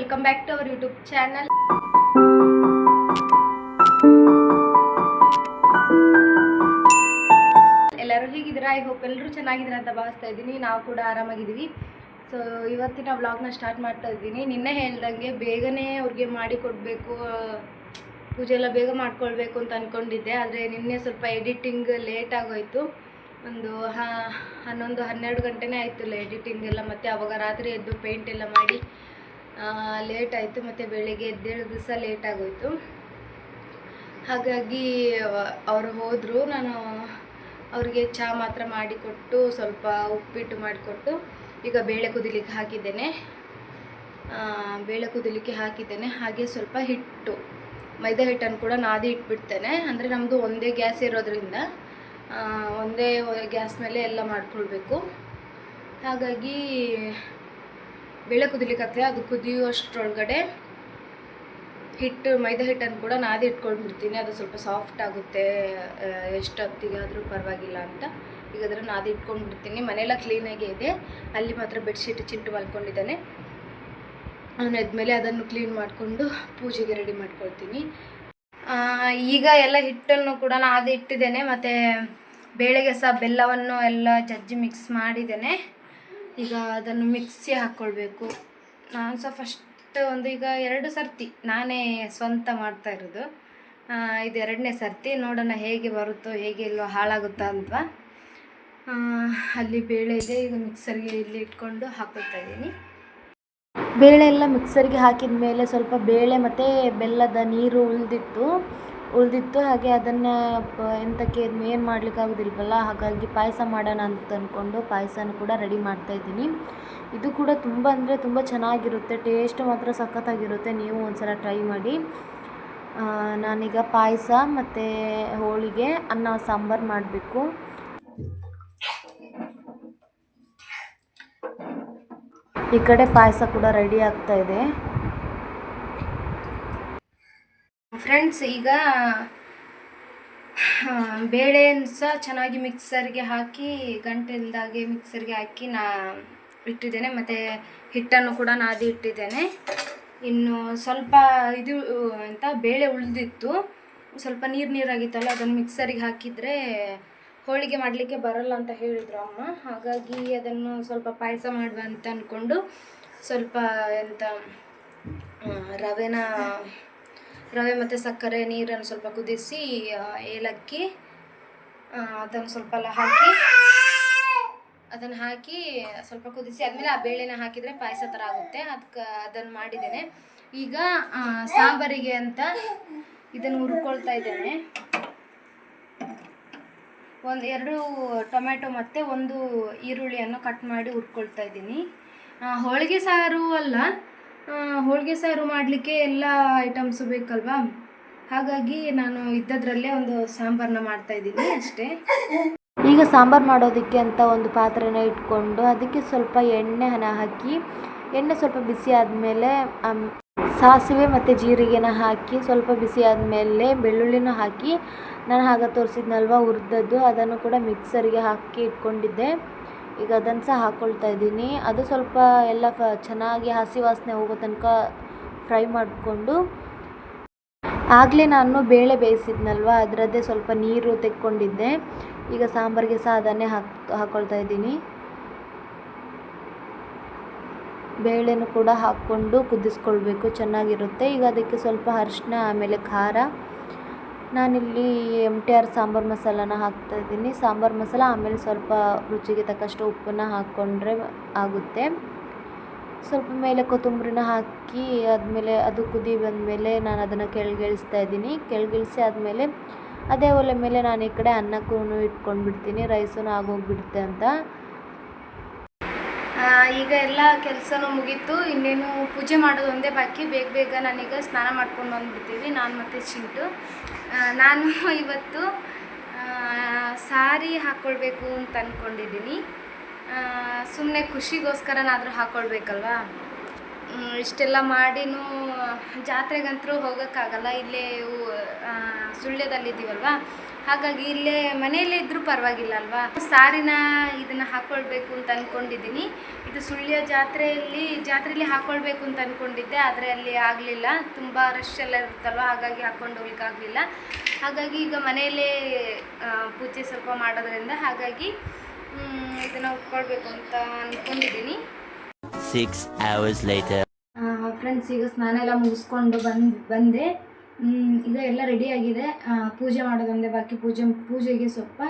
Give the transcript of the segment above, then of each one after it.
Welcome back to our YouTube channel ಎಲ್ಲರೂ ಹೇಗಿದ್ದೀರಾ? I hope ಎಲ್ಲರೂ ಚೆನ್ನಾಗಿದ್ದೀರಾ ಅಂತ ಭಾವಿಸ್ತಾ ಇದ್ದೀನಿ. ನಾವು ಕೂಡ ಆರಾಮಾಗಿದ್ದೀವಿ. ಸೊ ಇವತ್ತಿನ ವ್ಲಾಗ್ನ ಸ್ಟಾರ್ಟ್ ಮಾಡ್ತಾ ಇದ್ದೀನಿ. ನಿನ್ನೆ ಹೇಳ್ದಂಗೆ ಬೇಗನೆ ಅವ್ರಿಗೆ ಮಾಡಿ ಕೊಡಬೇಕು ಪೂಜೆ ಎಲ್ಲ ಬೇಗ ಮಾಡ್ಕೊಳ್ಬೇಕು ಅಂತ ಅಂದ್ಕೊಂಡಿದ್ದೆ ಆದರೆ ನಿನ್ನೆ ಸ್ವಲ್ಪ ಎಡಿಟಿಂಗ್ ಲೇಟ್ ಆಗೋಯ್ತು. ಒಂದು ಹನ್ನೊಂದು ಹನ್ನೆರಡು ಗಂಟೆನೇ ಆಯಿತು ಎಡಿಟಿಂಗ್ ಎಲ್ಲ. ಮತ್ತು ಅವಾಗ ರಾತ್ರಿ ಎದ್ದು ಪೇಂಟ್ ಎಲ್ಲ ಮಾಡಿ ಲೇಟ್ ಆಯಿತು ಮತ್ತು ಬೆಳಿಗ್ಗೆ ಎದ್ದೇಳು ದಿವಸ ಲೇಟ್ ಆಗೋಯ್ತು. ಹಾಗಾಗಿ ಅವರು ಹೋದರು, ನಾನು ಅವರಿಗೆ ಚಹಾ ಮಾತ್ರ ಮಾಡಿಕೊಟ್ಟು ಸ್ವಲ್ಪ ಉಪ್ಪಿಟ್ಟು ಮಾಡಿಕೊಟ್ಟು ಈಗ ಬೇಳೆ ಕುದಿಲಿಕ್ಕೆ ಹಾಕಿದ್ದೇನೆ. ಬೇಳೆ ಕುದಿಲಿಕ್ಕೆ ಹಾಕಿದ್ದೇನೆ. ಹಾಗೆ ಸ್ವಲ್ಪ ಹಿಟ್ಟು, ಮೈದಾ ಹಿಟ್ಟನ್ನು ಕೂಡ ನಾದಿ ಇಟ್ಬಿಡ್ತೇನೆ. ಅಂದರೆ ನಮ್ಮದು ಒಂದೇ ಗ್ಯಾಸ್ ಇರೋದ್ರಿಂದ ಒಂದೇ ಗ್ಯಾಸ್ ಮೇಲೆ ಎಲ್ಲ ಮಾಡಿಕೊಳ್ಬೇಕು. ಹಾಗಾಗಿ ಬೇಳೆ ಕುದಿಲಿಕ್ಕೆ ಅದು ಕುದಿಯುವಷ್ಟರೊಳಗಡೆ ಹಿಟ್ಟು, ಮೈದಾ ಹಿಟ್ಟನ್ನು ಕೂಡ ನಾದಿ ಇಟ್ಕೊಂಡ್ಬಿಡ್ತೀನಿ. ಅದು ಸ್ವಲ್ಪ ಸಾಫ್ಟ್ ಆಗುತ್ತೆ. ಎಷ್ಟೊತ್ತಿಗಾದರೂ ಪರವಾಗಿಲ್ಲ ಅಂತ. ಈಗ ಅದನ್ನು ನಾದಿ ಇಟ್ಕೊಂಡ್ಬಿಡ್ತೀನಿ. ಮನೆಯೆಲ್ಲ ಕ್ಲೀನಾಗೇ ಇದೆ. ಅಲ್ಲಿ ಮಾತ್ರ ಬೆಡ್ಶೀಟ್ ಚಿಂಟು ಮಲ್ಕೊಂಡಿದ್ದಾನೆ ಎದ್ಮೇಲೆ ಅದನ್ನು ಕ್ಲೀನ್ ಮಾಡಿಕೊಂಡು ಪೂಜೆಗೆ ರೆಡಿ ಮಾಡ್ಕೊಳ್ತೀನಿ. ಈಗ ಎಲ್ಲ ಹಿಟ್ಟನ್ನು ಕೂಡ ನಾದಿ ಇಟ್ಟಿದ್ದೇನೆ ಮತ್ತು ಬೇಳೆಗೆ ಸಹ ಬೆಲ್ಲವನ್ನು ಎಲ್ಲ ಜಜ್ಜಿ ಮಿಕ್ಸ್ ಮಾಡಿದ್ದೇನೆ. ಈಗ ಅದನ್ನು ಮಿಕ್ಸಿ ಹಾಕ್ಕೊಳ್ಬೇಕು. ನಾನು ಸಹ ಫಸ್ಟ್ ಒಂದು ಈಗ ಎರಡು ಸರ್ತಿ ನಾನೇ ಸ್ವಂತ ಮಾಡ್ತಾ ಇರೋದು. ಇದು ಎರಡನೇ ಸರ್ತಿ ನೋಡೋಣ ಹೇಗೆ ಬರುತ್ತೋ, ಹೇಗೆ ಇಲ್ಲೋ ಹಾಳಾಗುತ್ತಾ ಅಂತ. ಅಲ್ಲಿ ಬೇಳೆ ಇದೆ, ಈಗ ಮಿಕ್ಸರ್ಗೆ ಇಲ್ಲಿ ಇಟ್ಕೊಂಡು ಹಾಕೊಳ್ತಾ ಇದ್ದೀನಿ. ಬೇಳೆ ಎಲ್ಲ ಮಿಕ್ಸರ್ಗೆ ಹಾಕಿದ ಮೇಲೆ ಸ್ವಲ್ಪ ಬೇಳೆ ಮತ್ತು ಬೆಲ್ಲದ ನೀರು ಉಳಿದಿತ್ತು. ಉಳಿದಿತ್ತು, ಹಾಗೆ ಅದನ್ನು ಎಂತಕ್ಕೆ ಏನು ಮಾಡಲಿಕ್ಕಾಗೋದಿಲ್ವಲ್ಲ ಹಾಗಾಗಿ ಪಾಯಸ ಮಾಡೋಣ ಅಂತ ಅಂದ್ಕೊಂಡು ಪಾಯಸನೂ ಕೂಡ ರೆಡಿ ಮಾಡ್ತಾ ಇದ್ದೀನಿ. ಇದು ಕೂಡ ತುಂಬ ಅಂದರೆ ತುಂಬ ಚೆನ್ನಾಗಿರುತ್ತೆ ಟೇಸ್ಟ್ ಮಾತ್ರ ಸಖತ್ತಾಗಿರುತ್ತೆ, ನೀವು ಒಂದ್ಸಲ ಟ್ರೈ ಮಾಡಿ. ನಾನೀಗ ಪಾಯಸ ಮತ್ತು ಹೋಳಿಗೆ, ಅನ್ನ, ಸಾಂಬಾರು ಮಾಡಬೇಕು. ಈ ಕಡೆ ಪಾಯಸ ಕೂಡ ರೆಡಿ ಆಗ್ತಾ ಇದೆ ಫ್ರೆಂಡ್ಸ್, ಈಗ ಬೇಳೆಯನ್ನು ಸಹ ಚೆನ್ನಾಗಿ ಮಿಕ್ಸರ್ಗೆ ಹಾಕಿ ಗಂಟೆ ಮಿಕ್ಸರ್ಗೆ ಹಾಕಿ ನಾ ಇಟ್ಟಿದ್ದೇನೆ. ಮತ್ತು ಹಿಟ್ಟನ್ನು ಕೂಡ ನಾದಿ ಇಟ್ಟಿದ್ದೇನೆ. ಇನ್ನು ಸ್ವಲ್ಪ ಇದು ಅಂತ ಬೇಳೆ ಉಳಿದಿತ್ತು. ಸ್ವಲ್ಪ ನೀರು ನೀರಾಗಿತ್ತಲ್ಲ, ಅದನ್ನು ಮಿಕ್ಸರಿಗೆ ಹಾಕಿದರೆ ಹೋಳಿಗೆ ಮಾಡಲಿಕ್ಕೆ ಬರಲ್ಲ ಅಂತ ಹೇಳಿದರು ಅಮ್ಮ. ಹಾಗಾಗಿ ಅದನ್ನು ಸ್ವಲ್ಪ ಪಾಯಸ ಮಾಡುವ ಅಂತ ಅಂದ್ಕೊಂಡು ಸ್ವಲ್ಪ ಎಂತ ರವೆನ ರವೆ ಮತ್ತು ಸಕ್ಕರೆ ನೀರನ್ನು ಸ್ವಲ್ಪ ಕುದಿಸಿ ಏಲಕ್ಕಿ ಅದನ್ನು ಸ್ವಲ್ಪ ಎಲ್ಲ ಹಾಕಿ, ಅದನ್ನು ಹಾಕಿ ಸ್ವಲ್ಪ ಕುದಿಸಿ, ಆದಮೇಲೆ ಆ ಬೇಳೆನ ಹಾಕಿದರೆ ಪಾಯಸ ಥರ ಆಗುತ್ತೆ. ಅದಕ್ಕೆ ಅದನ್ನು ಮಾಡಿದ್ದೇನೆ. ಈಗ ಸಾಂಬಾರಿಗೆ ಅಂತ ಇದನ್ನು ಹುರ್ಕೊಳ್ತಾ ಇದ್ದೇನೆ. ಒಂದು ಎರಡು ಟೊಮೆಟೊ ಮತ್ತು ಒಂದು ಈರುಳ್ಳಿಯನ್ನು ಕಟ್ ಮಾಡಿ ಹುರ್ಕೊಳ್ತಾ ಇದ್ದೀನಿ. ಹೋಳಿಗೆ ಸಾರು ಅಲ್ಲ ಹೋಳಿಗೆ ಸಾರು ಮಾಡಲಿಕ್ಕೆ ಎಲ್ಲ ಐಟಮ್ಸು ಬೇಕಲ್ವಾ? ಹಾಗಾಗಿ ನಾನು ಇದ್ದದ್ರಲ್ಲೇ ಒಂದು ಸಾಂಬಾರನ್ನ ಮಾಡ್ತಾ ಇದ್ದೀನಿ ಅಷ್ಟೇ. ಈಗ ಸಾಂಬಾರು ಮಾಡೋದಕ್ಕೆ ಅಂತ ಒಂದು ಪಾತ್ರೆನ ಇಟ್ಕೊಂಡು ಅದಕ್ಕೆ ಸ್ವಲ್ಪ ಎಣ್ಣೆ ಹನ ಹಾಕಿ, ಎಣ್ಣೆ ಸ್ವಲ್ಪ ಬಿಸಿ ಆದಮೇಲೆ ಸಾಸಿವೆ ಮತ್ತು ಜೀರಿಗೆನ ಹಾಕಿ ಸ್ವಲ್ಪ ಬಿಸಿ ಆದಮೇಲೆ ಬೆಳ್ಳುಳ್ಳಿನ ಹಾಕಿ, ನಾನು ಹಾಗೆ ತೋರಿಸಿದ್ನಲ್ವ ಹುರಿದದ್ದು ಅದನ್ನು ಕೂಡ ಮಿಕ್ಸರಿಗೆ ಹಾಕಿ ಇಟ್ಕೊಂಡಿದ್ದೆ. ಈಗ ಅದನ್ನು ಸಹ ಹಾಕ್ಕೊಳ್ತಾ ಇದ್ದೀನಿ. ಅದು ಸ್ವಲ್ಪ ಎಲ್ಲ ಫ ಚೆನ್ನಾಗಿ ಹಸಿ ವಾಸನೆ ಹೋಗೋ ತನಕ ಫ್ರೈ ಮಾಡಿಕೊಂಡು ಆಗಲೇ ನಾನು ಬೇಳೆ ಬೇಯಿಸಿದ್ನಲ್ವ, ಅದರದ್ದೇ ಸ್ವಲ್ಪ ನೀರು ತೆಕ್ಕೊಂಡಿದ್ದೆ. ಈಗ ಸಾಂಬಾರಿಗೆ ಸಹ ಅದನ್ನೇ ಹಾಕ್, ಹಾಕ್ಕೊಳ್ತಾ ಇದ್ದೀನಿ. ಬೇಳೆನೂ ಕೂಡ ಹಾಕ್ಕೊಂಡು ಕುದಿಸ್ಕೊಳ್ಬೇಕು, ಚೆನ್ನಾಗಿರುತ್ತೆ. ಈಗ ಅದಕ್ಕೆ ಸ್ವಲ್ಪ ಅರಿಶಿನ ಆಮೇಲೆ ಖಾರ ನಾನಿಲ್ಲಿ ಎಂ ಟಿ ಆರ್ ಸಾಂಬಾರು ಮಸಾಲಾನ ಹಾಕ್ತಾ ಇದ್ದೀನಿ. ಸಾಂಬಾರು ಮಸಾಲ ಆಮೇಲೆ ಸ್ವಲ್ಪ ರುಚಿಗೆ ತಕ್ಕಷ್ಟು ಉಪ್ಪನ್ನು ಹಾಕ್ಕೊಂಡ್ರೆ ಆಗುತ್ತೆ. ಸ್ವಲ್ಪ ಮೇಲೆ ಕೊತ್ತಂಬರಿನ ಹಾಕಿ ಆದಮೇಲೆ ಅದು ಕುದಿ ಬಂದಮೇಲೆ ನಾನು ಅದನ್ನು ಕೆಳಗಿಳಿಸ್ತಾ ಇದ್ದೀನಿ. ಕೆಳಗಿಳಿಸಿ ಆದಮೇಲೆ ಅದೇ ಒಲೆ ಮೇಲೆ ನಾನು ಈ ಕಡೆ ಅನ್ನಕ್ಕೂ ಇಟ್ಕೊಂಡ್ಬಿಡ್ತೀನಿ. ರೈಸೂ ಆಗೋಗಿಬಿಡುತ್ತೆ ಅಂತ. ಈಗ ಎಲ್ಲ ಕೆಲಸನೂ ಮುಗೀತು, ಇನ್ನೇನು ಪೂಜೆ ಮಾಡೋದು ಒಂದೇ ಬಾಕಿ, ಬೇಗ ಬೇಗ ನಾನೀಗ ಸ್ನಾನ ಮಾಡ್ಕೊಂಡು ಬಂದುಬಿಡ್ತೀವಿ, ನಾನು ಮತ್ತು ಚಿಂಟು. ನಾನು ಇವತ್ತು ಸಾರಿ ಹಾಕ್ಕೊಳ್ಬೇಕು ಅಂತ ಅಂದ್ಕೊಂಡಿದ್ದೀನಿ ಸುಮ್ಮನೆ ಖುಷಿಗೋಸ್ಕರನಾದರೂ ಹಾಕ್ಕೊಳ್ಬೇಕಲ್ವಾ ಇಷ್ಟೆಲ್ಲ ಮಾಡಿನೂ ಜಾತ್ರೆಗಂತರೂ ಹೋಗೋಕ್ಕಾಗಲ್ಲ, ಇಲ್ಲೇ ಸುಳ್ಳ್ಯದಲ್ಲಿದ್ದೀವಲ್ವಾ ಹಾಗಾಗಿ ಇಲ್ಲೇ ಮನೆಯಲ್ಲೇ ಇದ್ರೂ ಪರವಾಗಿಲ್ಲ ಅಲ್ವಾ? ಸಾರಿನ ಇದನ್ನು ಹಾಕ್ಕೊಳ್ಬೇಕು ಅಂತ ಅಂದ್ಕೊಂಡಿದ್ದೀನಿ ಇದು ಸುಳ್ಯ ಜಾತ್ರೆಯಲ್ಲಿ ಜಾತ್ರೆಯಲ್ಲಿ ಹಾಕ್ಕೊಳ್ಬೇಕು ಅಂತ ಅಂದ್ಕೊಂಡಿದ್ದೆ ಆದರೆ ಅಲ್ಲಿ ಆಗಲಿಲ್ಲ. ತುಂಬ ರಶ್ ಎಲ್ಲ ಇರುತ್ತಲ್ವ? ಹಾಗಾಗಿ ಹಾಕ್ಕೊಂಡು ಹೋಗ್ಲಿಕ್ಕೆ ಆಗಲಿಲ್ಲ. ಹಾಗಾಗಿ ಈಗ ಮನೆಯಲ್ಲೇ ಪೂಜೆ ಸ್ವಲ್ಪ ಮಾಡೋದ್ರಿಂದ ಹಾಗಾಗಿ ಇದನ್ನು ಉಟ್ಕೊಳ್ಬೇಕು ಅಂತ ಅಂದ್ಕೊಂಡಿದ್ದೀನಿ ಸಿಕ್ಸ್ hours later. ಫ್ರೆಂಡ್ಸ್ ಈಗ ಸ್ನಾನ ಎಲ್ಲ ಮುಗಿಸ್ಕೊಂಡು ಬಂದು ಬಂದೆ. ಈಗ ಎಲ್ಲ ರೆಡಿಯಾಗಿದೆ ಪೂಜೆ ಮಾಡೋದೊಂದೇ ಬಾಕಿ, ಪೂಜೆ, ಪೂಜೆಗೆ ಸ್ವಲ್ಪ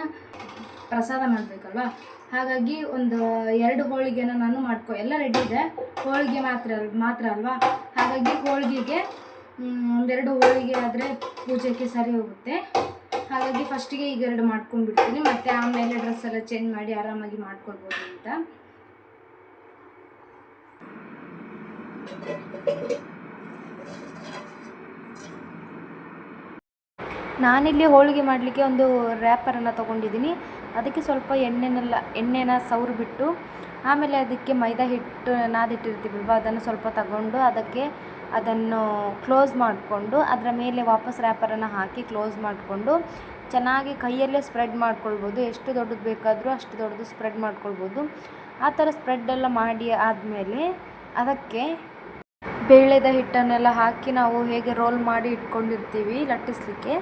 ಪ್ರಸಾದ ಮಾಡಬೇಕಲ್ವ? ಹಾಗಾಗಿ ಒಂದು ಎರಡು ಹೋಳಿಗೆನ ನಾನು ಮಾಡ್ಕೊ, ಎಲ್ಲ ರೆಡಿ ಇದೆ. ಹೋಳಿಗೆ ಮಾತ್ರ ಮಾತ್ರ ಅಲ್ವಾ? ಹಾಗಾಗಿ ಹೋಳಿಗೆಗೆ ಒಂದೆರಡು ಹೋಳಿಗೆ ಆದರೆ ಪೂಜೆಗೆ ಸರಿ ಹೋಗುತ್ತೆ. ಹಾಗಾಗಿ ಫಸ್ಟಿಗೆ ಈಗ ಎರಡು ಮಾಡ್ಕೊಂಡ್ಬಿಡ್ತೀನಿ. ಮತ್ತು ಆಮೇಲೆ ಡ್ರೆಸ್ ಎಲ್ಲ ಚೇಂಜ್ ಮಾಡಿ ಆರಾಮಾಗಿ ಮಾಡ್ಕೊಳ್ಬೋದು ಅಂತ. ನಾನಿಲ್ಲಿ ಹೋಳಿಗೆ ಮಾಡಲಿಕ್ಕೆ ಒಂದು ರ್ಯಾಪರನ್ನು ತೊಗೊಂಡಿದ್ದೀನಿ. ಅದಕ್ಕೆ ಸ್ವಲ್ಪ ಎಣ್ಣೆನೆಲ್ಲ, ಎಣ್ಣೆನ ಸವ್ರು ಬಿಟ್ಟು ಆಮೇಲೆ ಅದಕ್ಕೆ ಮೈದಾ ಹಿಟ್ಟು ನಾದಿಟ್ಟಿರ್ತೀವಲ್ವ, ಅದನ್ನು ಸ್ವಲ್ಪ ತಗೊಂಡು ಅದಕ್ಕೆ ಅದನ್ನು ಕ್ಲೋಸ್ ಮಾಡಿಕೊಂಡು, ಅದರ ಮೇಲೆ ವಾಪಸ್ ರ್ಯಾಪರನ್ನು ಹಾಕಿ ಕ್ಲೋಸ್ ಮಾಡಿಕೊಂಡು, ಚೆನ್ನಾಗಿ ಕೈಯಲ್ಲೇ ಸ್ಪ್ರೆಡ್ ಮಾಡ್ಕೊಳ್ಬೋದು. ಎಷ್ಟು ದೊಡ್ಡದು ಬೇಕಾದರೂ ಅಷ್ಟು ದೊಡ್ಡದು ಸ್ಪ್ರೆಡ್ ಮಾಡ್ಕೊಳ್ಬೋದು. ಆ ಥರ ಸ್ಪ್ರೆಡ್ ಎಲ್ಲ ಮಾಡಿ ಆದಮೇಲೆ ಅದಕ್ಕೆ ಬೇಳೆದ ಹಿಟ್ಟನ್ನೆಲ್ಲ ಹಾಕಿ ನಾವು ಹೇಗೆ ರೋಲ್ ಮಾಡಿ ಇಟ್ಕೊಂಡಿರ್ತೀವಿ, ಲಟ್ಟಿಸ್ಲಿಕ್ಕೆ.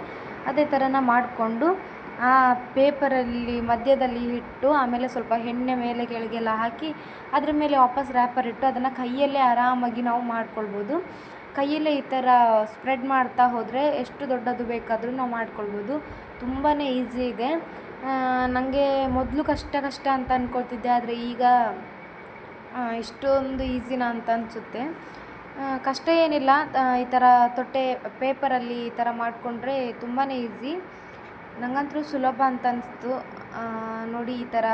ಅದೇ ಥರನ ಮಾಡಿಕೊಂಡು ಆ ಪೇಪರಲ್ಲಿ ಮಧ್ಯದಲ್ಲಿ ಇಟ್ಟು ಆಮೇಲೆ ಸ್ವಲ್ಪ ಎಣ್ಣೆ ಮೇಲೆ ಕೆಳಗೆಲ್ಲ ಹಾಕಿ ಅದ್ರ ಮೇಲೆ ವಾಪಸ್ ರ್ಯಾಪರ್ ಇಟ್ಟು ಅದನ್ನು ಕೈಯಲ್ಲೇ ಆರಾಮಾಗಿ ನಾವು ಮಾಡ್ಕೊಳ್ಬೋದು. ಕೈಯಲ್ಲೇ ಈ ಥರ ಸ್ಪ್ರೆಡ್ ಮಾಡ್ತಾ ಹೋದರೆ ಎಷ್ಟು ದೊಡ್ಡದು ಬೇಕಾದರೂ ನಾವು ಮಾಡ್ಕೊಳ್ಬೋದು. ತುಂಬಾ ಈಸಿ ಇದೆ. ನನಗೆ ಮೊದಲು ಕಷ್ಟ ಕಷ್ಟ ಅಂತ ಅಂದ್ಕೊಳ್ತಿದ್ದೆ ಆದರೆ ಈಗ ಇಷ್ಟೊಂದು ಈಸಿನಾ ಅಂತ ಅನಿಸುತ್ತೆ. ಕಷ್ಟ ಏನಿಲ್ಲ. ಈ ಥರ ತೊಟ್ಟೆ ಪೇಪರಲ್ಲಿ ಈ ಥರ ಮಾಡಿಕೊಂಡ್ರೆ ತುಂಬಾ ಈಸಿ ನನಗಂತೂ ಸುಲಭ ಅಂತ ಅನ್ನಿಸ್ತು ನೋಡಿ ಈ ಥರ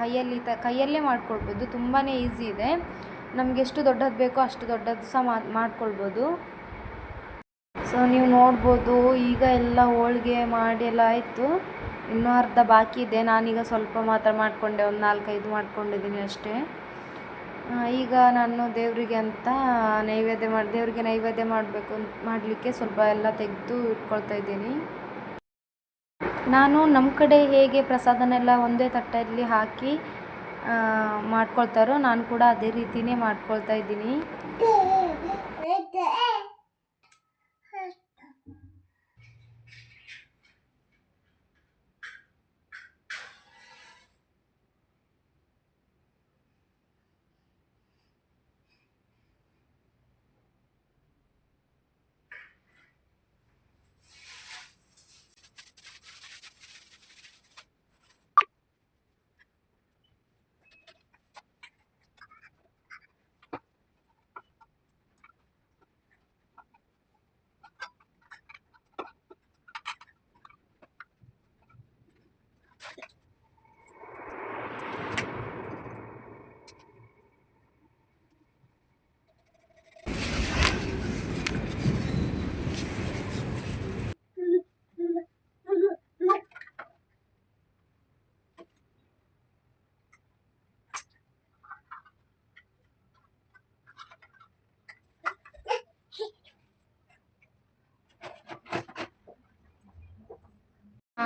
ಕೈಯಲ್ಲಿ ತ, ಕೈಯಲ್ಲೇ ಮಾಡ್ಕೊಳ್ಬೋದು. ತುಂಬಾ ಈಸಿ ಇದೆ. ನಮಗೆ ಎಷ್ಟು ದೊಡ್ಡದು ಬೇಕೋ ಅಷ್ಟು ದೊಡ್ಡದು ಸಹ ಮಾಡ್ಕೊಳ್ಬೋದು. ಸೊ ನೀವು ನೋಡ್ಬೋದು, ಈಗ ಎಲ್ಲ ಹೋಳಿಗೆ ಮಾಡಿ ಎಲ್ಲ ಆಯಿತು. ಇನ್ನೂ ಅರ್ಧ ಬಾಕಿ ಇದೆ. ನಾನೀಗ ಸ್ವಲ್ಪ ಮಾತ್ರ ಮಾಡಿಕೊಂಡೆ. ಒಂದು ನಾಲ್ಕೈದು ಮಾಡ್ಕೊಂಡಿದ್ದೀನಿ ಅಷ್ಟೇ. ಈಗ ನಾನು ದೇವರಿಗೆ ಅಂತ ನೈವೇದ್ಯ ಮಾಡಿ, ದೇವರಿಗೆ ನೈವೇದ್ಯ ಮಾಡಬೇಕು ಮಾಡಲಿಕ್ಕೆ ಸ್ವಲ್ಪ ಎಲ್ಲ ತೆಗೆದು ಇಟ್ಕೊಳ್ತಾ ಇದ್ದೀನಿ. ನಾನು ನಮ್ಮ ಕಡೆ ಹೇಗೆ ಪ್ರಸಾದನೆಲ್ಲ ಒಂದೇ ತಟ್ಟೆಯಲ್ಲಿ ಹಾಕಿ ಮಾಡ್ಕೊಳ್ತಾರೋ ನಾನು ಕೂಡ ಅದೇ ರೀತಿಯೇ ಮಾಡ್ಕೊಳ್ತಾ ಇದ್ದೀನಿ.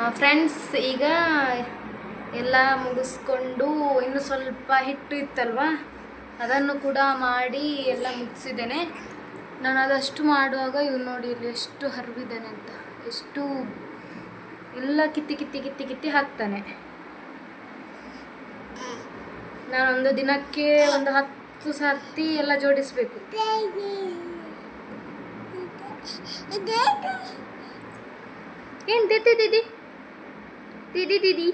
ಫ್ರೆಂಡ್ಸ್ ಈಗ ಎಲ್ಲ ಮುಗಿಸ್ಕೊಂಡು ಇನ್ನು ಸ್ವಲ್ಪ ಹಿಟ್ಟು ಇತ್ತಲ್ವ? ಅದನ್ನು ಕೂಡ ಮಾಡಿ ಎಲ್ಲ ಮುಗಿಸಿದ್ದೇನೆ. ನಾನು ಅದಷ್ಟು ಮಾಡುವಾಗ ಇವ್ನು ನೋಡಿ ಇಲ್ಲಿ ಎಷ್ಟು ಹರಿವಿದ್ದಾನೆ ಅಂತ. ಎಷ್ಟು ಎಲ್ಲ ಕಿತ್ತಿ ಕಿತ್ತಿ ಕಿತ್ತಿ ಕಿತ್ತಿ ಹಾಕ್ತಾನೆ. ನಾನೊಂದು ದಿನಕ್ಕೆ ಒಂದು ಹತ್ತು ಸರ್ತಿ ಎಲ್ಲ ಜೋಡಿಸ್ಬೇಕು. ಏನು ದಿದಿ ದಿದಿ ದಿದಿ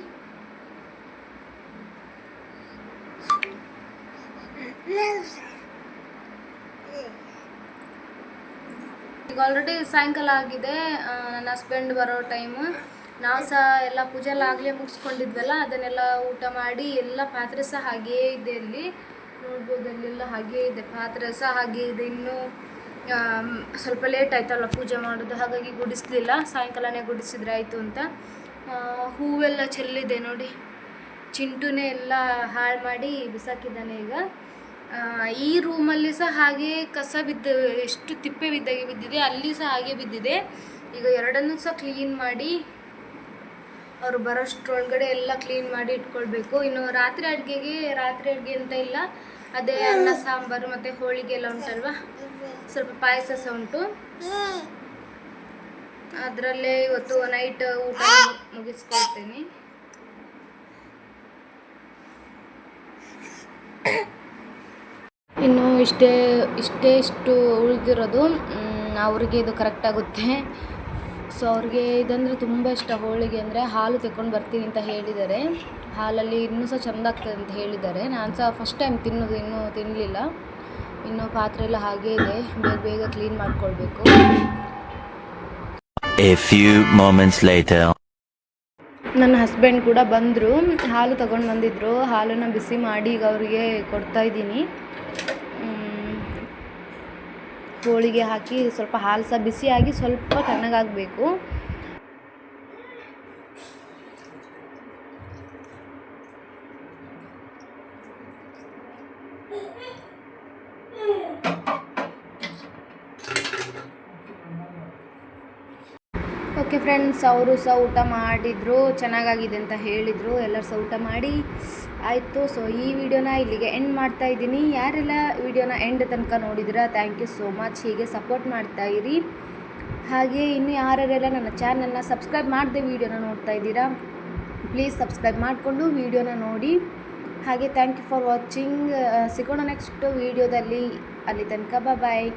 ಈಗ ಆಲ್ರೆಡಿ ಸಾಯಂಕಾಲ ಆಗಿದೆ. ನನ್ನ ಹಸ್ಬೆಂಡ್ ಬರೋ ಟೈಮು ನಾವು ಸಹ ಎಲ್ಲ ಪೂಜೆ ಎಲ್ಲ ಆಗಲೇ ಮುಗಿಸ್ಕೊಂಡಿದ್ವಲ್ಲ, ಅದನ್ನೆಲ್ಲ ಊಟ ಮಾಡಿ ಎಲ್ಲ ಪಾತ್ರೆ ಸಹ ಹಾಗೇ ಇದೆ ಅಲ್ಲಿ. ನೋಡ್ಬೋದು ಅಲ್ಲೆಲ್ಲ ಹಾಗೇ ಇದೆ. ಪಾತ್ರೆ ಸಹ ಹಾಗೇ ಇದೆ. ಇನ್ನೂ ಸ್ವಲ್ಪ ಲೇಟ್ ಆಯ್ತಲ್ಲ ಪೂಜೆ ಮಾಡೋದು. ಹಾಗಾಗಿ ಗುಡಿಸ್ಲಿಲ್ಲ. ಸಾಯಂಕಾಲನೇ ಗುಡಿಸಿದ್ರೆ ಆಯಿತು ಅಂತ. ಹೂವೆಲ್ಲ ಚೆಲ್ಲಿದೆ ನೋಡಿ. ಚಿಂಟುನೇ ಎಲ್ಲ ಹಾಳು ಮಾಡಿ ಬಿಸಾಕಿದ್ದಾನೆ ಈಗ. ಈ ರೂಮಲ್ಲಿ ಸಹ ಹಾಗೆ ಕಸ ಬಿದ್ದ, ಎಷ್ಟು ತಿಪ್ಪೆ ಬಿದ್ದಾಗೆ ಬಿದ್ದಿದೆ, ಅಲ್ಲಿ ಸಹ ಹಾಗೆ ಬಿದ್ದಿದೆ. ಈಗ ಎರಡನ್ನೂ ಸಹ ಕ್ಲೀನ್ ಮಾಡಿ ಅವರು ಬರೋಷ್ಟ್ರೊಳಗಡೆ ಎಲ್ಲ ಕ್ಲೀನ್ ಮಾಡಿ ಇಟ್ಕೊಳ್ಬೇಕು. ಇನ್ನು ರಾತ್ರಿ ಅಡುಗೆಗೆ, ರಾತ್ರಿ ಅಡುಗೆ ಅಂತ ಇಲ್ಲ. ಅದೇ ಅನ್ನ, ಸಾಂಬಾರು ಮತ್ತು ಹೋಳಿಗೆ ಎಲ್ಲ ಉಂಟಲ್ವಾ? ಸ್ವಲ್ಪ ಪಾಯಸ ಸಹ ಉಂಟು. ಅದರಲ್ಲೇ ಇವತ್ತು ನೈಟ್ ಊಟ ಮುಗಿಸ್ಕೊಳ್ತೀನಿ. ಇನ್ನು ಇಷ್ಟೇ ಇಷ್ಟೇ ಇಷ್ಟು ಉಳಿದಿರೋದು ಅವ್ರಿಗೆ ಇದು ಕರೆಕ್ಟ್ ಆಗುತ್ತೆ. ಸೊ ಅವ್ರಿಗೆ ಇದಂದರೆ ತುಂಬ ಇಷ್ಟ ಹೋಳಿಗೆ ಅಂದರೆ ಹಾಲು ತೆಕ್ಕೊಂಡು ಬರ್ತೀನಿ ಅಂತ ಹೇಳಿದ್ದಾರೆ. ಹಾಲಲ್ಲಿ ಇನ್ನೂ ಸಹ ಚೆಂದ ಆಗ್ತದೆ ಅಂತ ಹೇಳಿದ್ದಾರೆ. ನಾನು ಸಹ ಫಸ್ಟ್ ಟೈಮ್ ತಿನ್ನೋದು, ಇನ್ನೂ ತಿನ್ನಲಿಲ್ಲ ಇನ್ನೂ ಪಾತ್ರೆ ಎಲ್ಲ ಹಾಗೇ ಇದೆ. ಬೇಗ ಬೇಗ ಕ್ಲೀನ್ ಮಾಡ್ಕೊಳ್ಬೇಕು. A few moments later. ನನ್ನ ಹಸ್ಬೆಂಡ್ ಕೂಡ ಬಂದರು. ಹಾಲು ತಗೊಂಡು ಬಂದಿದ್ದರು ಹಾಲನ್ನು ಬಿಸಿ ಮಾಡಿ ಈಗ ಅವರಿಗೆ ಕೊಡ್ತಾ ಇದ್ದೀನಿ. ಹೋಳಿಗೆ ಹಾಕಿ ಸ್ವಲ್ಪ ಹಾಲು ಸಹ ಬಿಸಿಯಾಗಿ ಸ್ವಲ್ಪ ತಣ್ಣಗಾಗಬೇಕು. ಫ್ರೆಂಡ್ಸ್ ಅವರು ಸಹ ಊಟ ಮಾಡಿದರು, ಚೆನ್ನಾಗಾಗಿದೆ ಅಂತ ಹೇಳಿದರು. ಎಲ್ಲರೂ ಸಹ ಊಟ ಮಾಡಿ. ಆಯಿತು ಸೊ ಈ ವಿಡಿಯೋನ ಇಲ್ಲಿಗೆ ಎಂಡ್ ಮಾಡ್ತಾ ಇದ್ದೀನಿ. ಯಾರೆಲ್ಲ ವಿಡಿಯೋನ ಎಂಡ್ ತನಕ ನೋಡಿದಿರಾ ಥ್ಯಾಂಕ್ ಯು ಸೋ ಮಚ್ ಹೀಗೆ ಸಪೋರ್ಟ್ ಮಾಡ್ತಾ ಇರಿ. ಹಾಗೆ ಇನ್ನು ಯಾರ್ಯಾರೆಲ್ಲ ನನ್ನ ಚಾನಲ್ನ ಸಬ್ಸ್ಕ್ರೈಬ್ ಮಾಡಿದೆ ವಿಡಿಯೋನ ನೋಡ್ತಾ ಇದ್ದೀರಾ ಪ್ಲೀಸ್ ಸಬ್ಸ್ಕ್ರೈಬ್ ಮಾಡಿಕೊಂಡು ವಿಡಿಯೋನ ನೋಡಿ. ಹಾಗೆ ಥ್ಯಾಂಕ್ ಯು ಫಾರ್ ವಾಚಿಂಗ್ ಸಿಗೋಣ ನೆಕ್ಸ್ಟ್ ವಿಡಿಯೋದಲ್ಲಿ ಅಲ್ಲಿ ತನಕ ಬಾಯ್